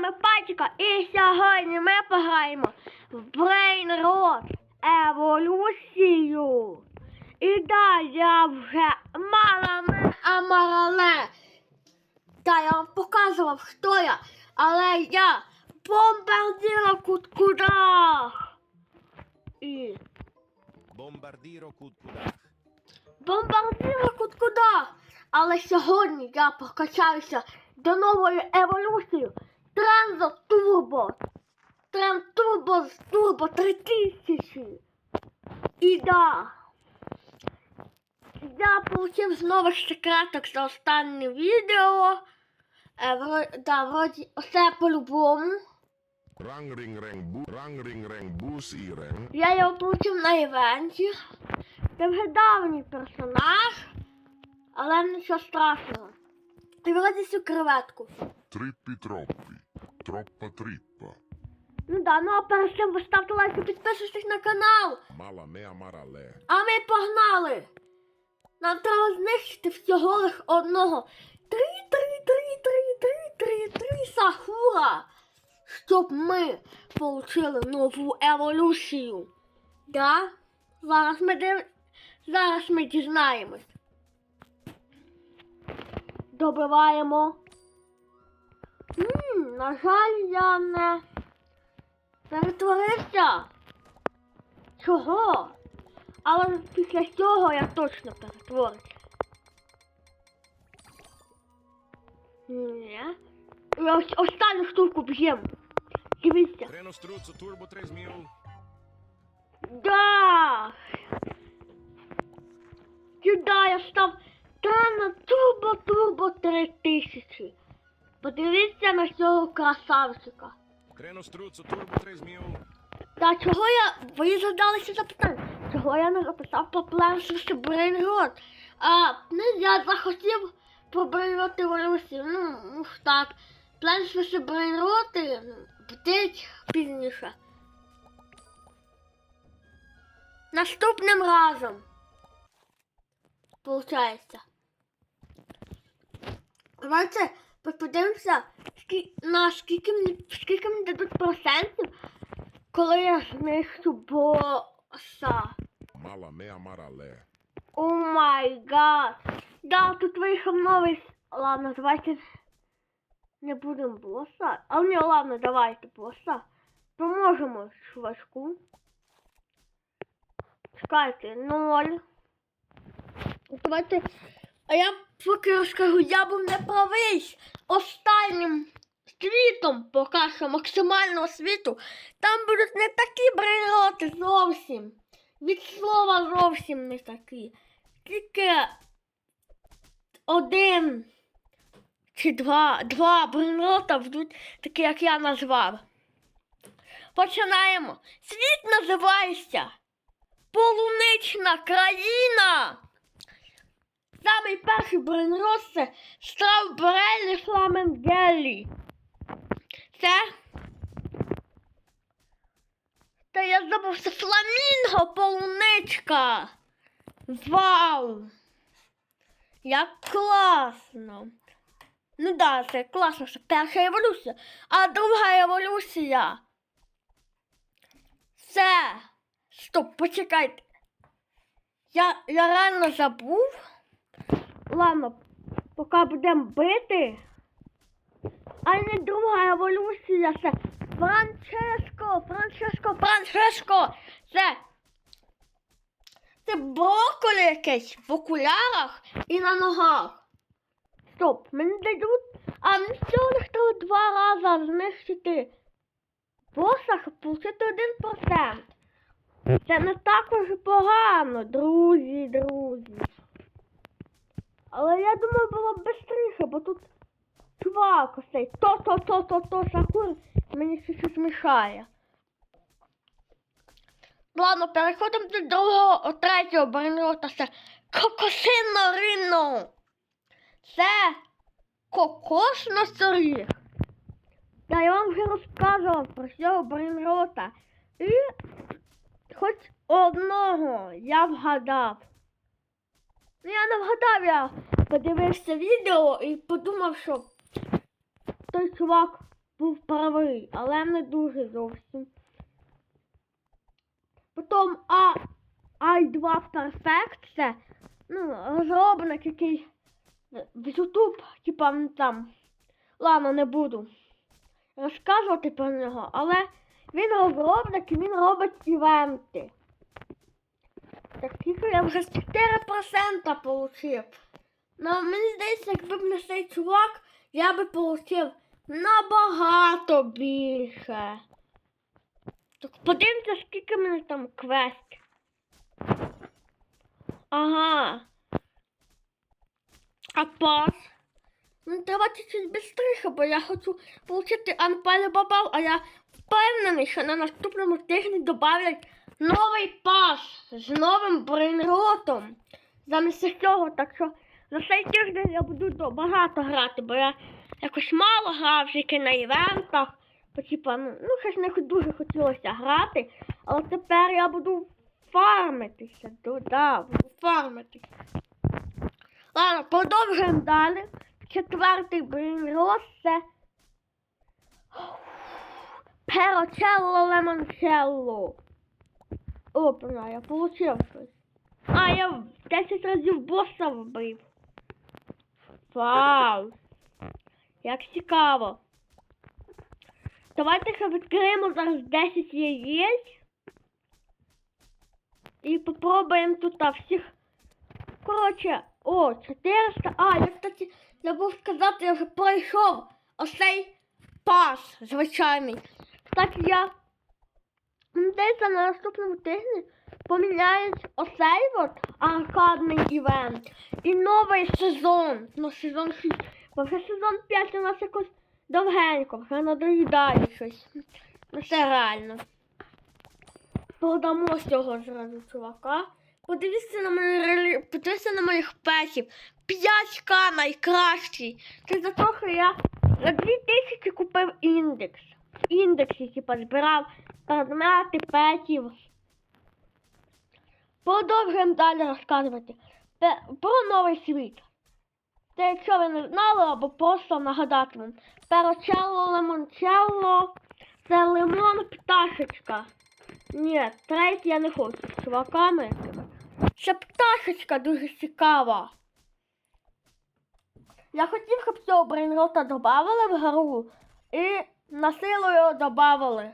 вами Патіка і сьогодні ми пограємо в Brain Rot Еволюцію. І да, я вже маламе амарале. Та я вам показував, хто я, але я бомбардіра куткудах. І Bombardiro Kutkudах. бомбардіра куткудах. Але сьогодні я прокачаюся до нової еволюції Трензо Турбо. Трен Турбо з Турбо 3000. І да. Я получив з нових секреток за останнє відео. Е, вро- да, вроді, оце по-любому. Я його получив на івенті. Це вже давній персонаж, але нічого страшного. І вроді цю креветку. Trippi troppi. Troppa trippa. Ну да, ну а перед цим ви ставте лайк і підписуйтесь на канал. Mala mea marale. А ми погнали! Нам треба знищити всього лиш одного. Три, три, три, три, три, три, три сахура. Щоб ми отримали нову еволюцію. Да? Зараз ми див... Зараз ми дізнаємось. Добиваємо. М, на жаль, я не перетворився. Чого? Але після цього я точно перетворюся. Ні. І ось останню штуку б'ємо. Дивіться. Treno Struzzo Turbo 3000. Да! Сюда я став Трана Турбо Турбо 3000. Подивіться на цього красавчика. Treno Struzzo Turbo 3000. Та чого я. Ви задалися запитання, чого я не записав про Планшерський Брейнрот? А ну, я захотів про Брейнрот еволюцію. Ну, ну так. Планшерські Брейнроти будуть пізніше. Наступним разом. Получається. Давайте подивимося, на скільки мені, скільки мені дадуть процентів, коли я знищу боса. Mea marale. О май гад. Да, тут вийшов новий. Ладно, давайте не будемо боса. А ні, ладно, давайте боса. Поможемо чувачку. Чекайте, ноль. Давайте. А я поки розкажу, я був не правий. Останнім світом, поки що максимального світу, там будуть не такі брейроти зовсім. Від слова зовсім не такі. Тільки один чи два, два брейрота будуть такі, як я назвав. Починаємо. Світ називається Полунична країна. Самий перший брейнрот це Стравбрелі Фламенгелі. Це. Та я забув, це фламінго полуничка. Вау! Як класно! Ну да, це класно, що перша еволюція. А друга еволюція. Це. Стоп, почекайте. Я, я реально забув. Ладно, поки будемо бити. А не друга еволюція, це Франческо, Франческо, Франческо. Це. Це брокколі якесь в окулярах і на ногах. Стоп, мені дадуть. А мені всього лиш треба два рази знищити щоб отримати один процент. Це не так уже погано, друзі, друзі. Але я думаю, було б швидше, бо тут чувак оцей то-то-то-то-то Сакур мені щось мішає. Ладно, переходимо до другого, третього. Це кокосино рино. Це кокос на соріг. Да, я вам вже розказував про цього барнрота. І хоч одного я вгадав. Ну, я не вгадав, я подивився відео і подумав, що той чувак був правий, але не дуже зовсім. Потім А, i2 Perfect це ну, розробник, який в YouTube, типа ну, там. Ладно, не буду розказувати про нього, але він розробник і він робить івенти. Так скільки я вже 4% получив. Ну, мені здається, якби б не цей чувак, я би получив набагато більше. Так подивимося, скільки мене там квест. Ага. А пас? Ну, треба чуть-чуть быстріше, бо я хочу отримати Анпелі Бабал, а я впевнений, що на наступному тижні додавлять новий пас з новим брейнротом. Замість цього, так що за цей тиждень я буду багато грати, бо я якось мало грав тільки на івентах. Бо, типа, ну, ну щось не дуже хотілося грати, але тепер я буду фармитися. Да, да, буду фармитися. Ладно, продовжуємо далі. Четвертий брейнрот це Перочелло лемончелло. Опа, я получив щось. А, я 10 разів боса вбив. Вау! Як цікаво. Давайте ще відкриємо зараз 10 яєць. І попробуємо тут всіх. Коротше, о, 400. А, я, кстати, забув сказати, я вже пройшов оцей пас звичайний. Кстати, я десь на наступному тижні поміняють оцей аркадний івент і новий сезон. Ну, сезон 6. Бо вже сезон 5 у нас якось довгенько, вже надоїдає щось. Ну це реально. Продамо цього зразу чувака. Подивіться на релі... подивіться на моїх петів. 5к найкращий. Це за те, що я за 2000 купив індекс. В індексі, типа, збирав предмети петів. Продовжуємо далі розказувати про новий світ. Це якщо ви не знали, або просто нагадати вам. Перочелло, лимончелло, це лимон пташечка. Ні, третій я не хочу з чуваками. Ще пташечка дуже цікава. Я хотів, щоб цього брейнрота додавали в гру і на силу його додавали.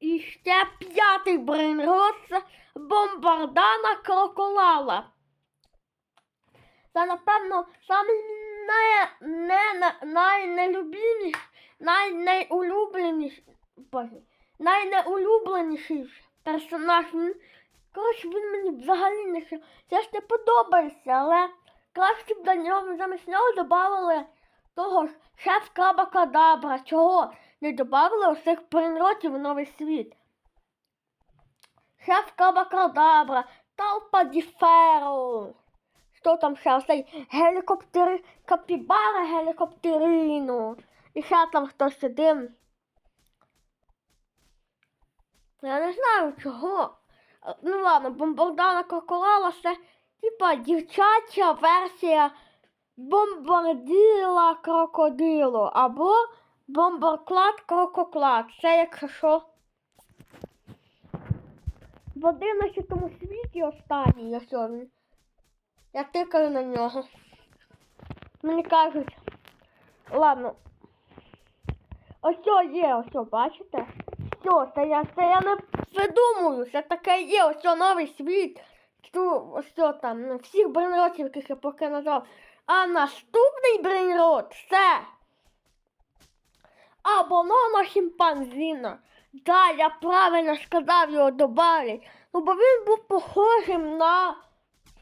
І ще п'ятий брейнрот це бомбардана кроколала. Це, напевно, самий не, не, найнелюбіміший, най, найнеулюбленіший персонаж. Коротше, він мені взагалі не це ж не подобається, але краще б до нього замість нього додавали того ж шеф краба кадабра. Чого не додавали усіх брейнротів в новий світ? Шеф краба кадабра, талпа діферу. Що там ще оцей гелікоптери, капібара гелікоптерину. І ще там хтось один. Я не знаю чого. Ну ладно, бомбардана кроколала це типа дівчача версія бомбарділа крокодилу або бомбарклад крококлад. Це якщо що. В 11 світі останній, якщо він. Я тикаю на нього. Мені кажуть. Ладно. Ось є, ось, бачите? Все, це я, це я не придумую, це таке є, ось новий світ. Ту, ось там, всіх брейнротів, яких я поки назвав. А наступний брейнрот це Абононо хімпанзіна. Да, я правильно сказав його добавлять. Ну, бо він був похожим на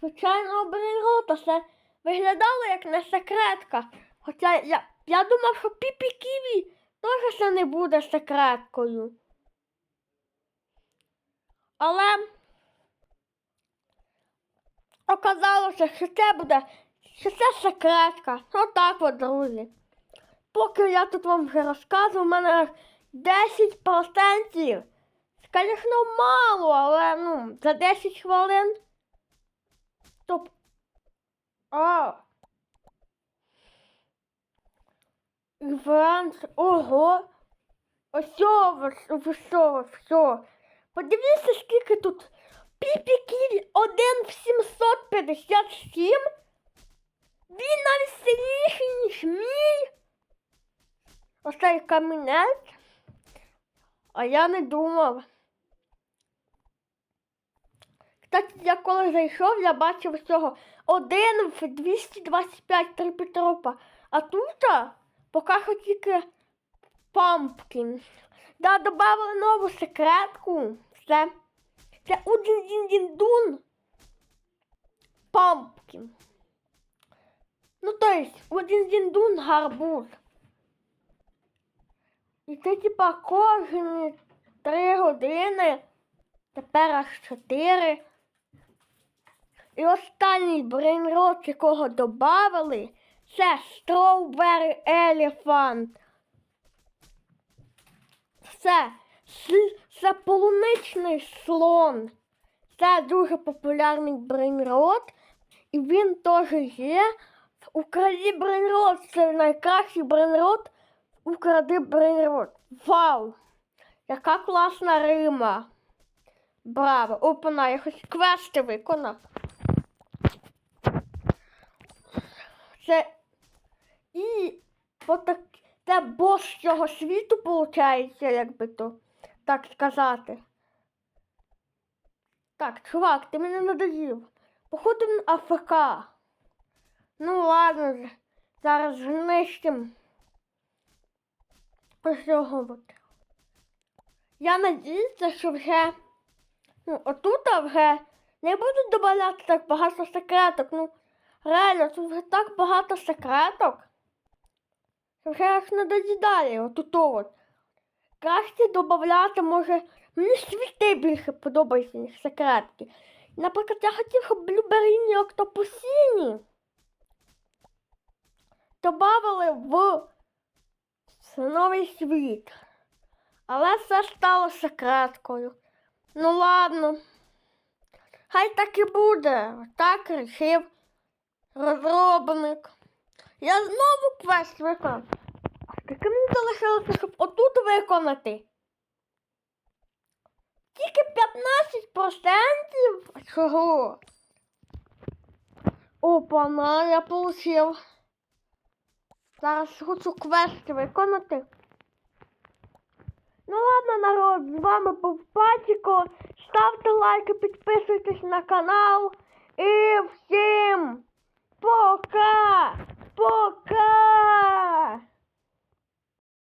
звичайного брейнрота. Це виглядало як не секретка. Хоча я, я думав, що Піпі Ківі теж це не буде секреткою. Але оказалося, що це буде, що це секретка. Отак от, друзі. Поки я тут вам вже розказую, у мене аж 10%. Звісно, мало, але ну, за 10 хвилин. Стоп. А. І Франц, ого. Ось все, все. Подивіться, скільки тут. Піпі-кіль 1 в 757. Він навіть сильніший, ніж мій. Ось цей камінець. А я не думав. Кстати, я коли зайшов, я бачив цього 1 в 225 трипітропа. А тут поки що тільки Пампкін. Да, додали нову секретку. Це, це Удін-дін-дін-дун. Пампкін. Ну, то есть, Удін-дін-дун гарбуз. І це типа кожні три години, тепер аж чотири. І останній брейнрот, якого додали, це Strawberry Elephant. Це, це полуничний слон. Це дуже популярний брейнрот. І він теж є. В Украді брейнрот. Це найкращий брейнрот. Укради брейнрот. Вау! Яка класна Рима. Браво! Опана, я хоч квести виконав. Це і отак, це бос цього світу, виходить, як би то так сказати. Так, чувак, ти мене надоїв. Походу він АФК. Ну ладно, зараз знищим. Ось цього. Я надіюся, що вже ну, отут вже не будуть додавати так багато секреток. Ну, реально, тут вже так багато секреток. Що вже аж не доїдає отут от. Краще додати, може, мені світи більше подобаються, ніж секретки. Наприклад, я хотів, щоб блюберіні октопусіні добавили в новий світ. Але це стало секреткою. Ну ладно. Хай так і буде. Так рішив розробник. Я знову квест виконав. А скільки мені залишилося, щоб отут виконати? Тільки 15%? Чого? Опа, я получив. Зараз хочу квест виконати. Ну ладно, народ, з вами був Патіко. Ставте лайки, підписуйтесь на канал. І всім пока! Пока!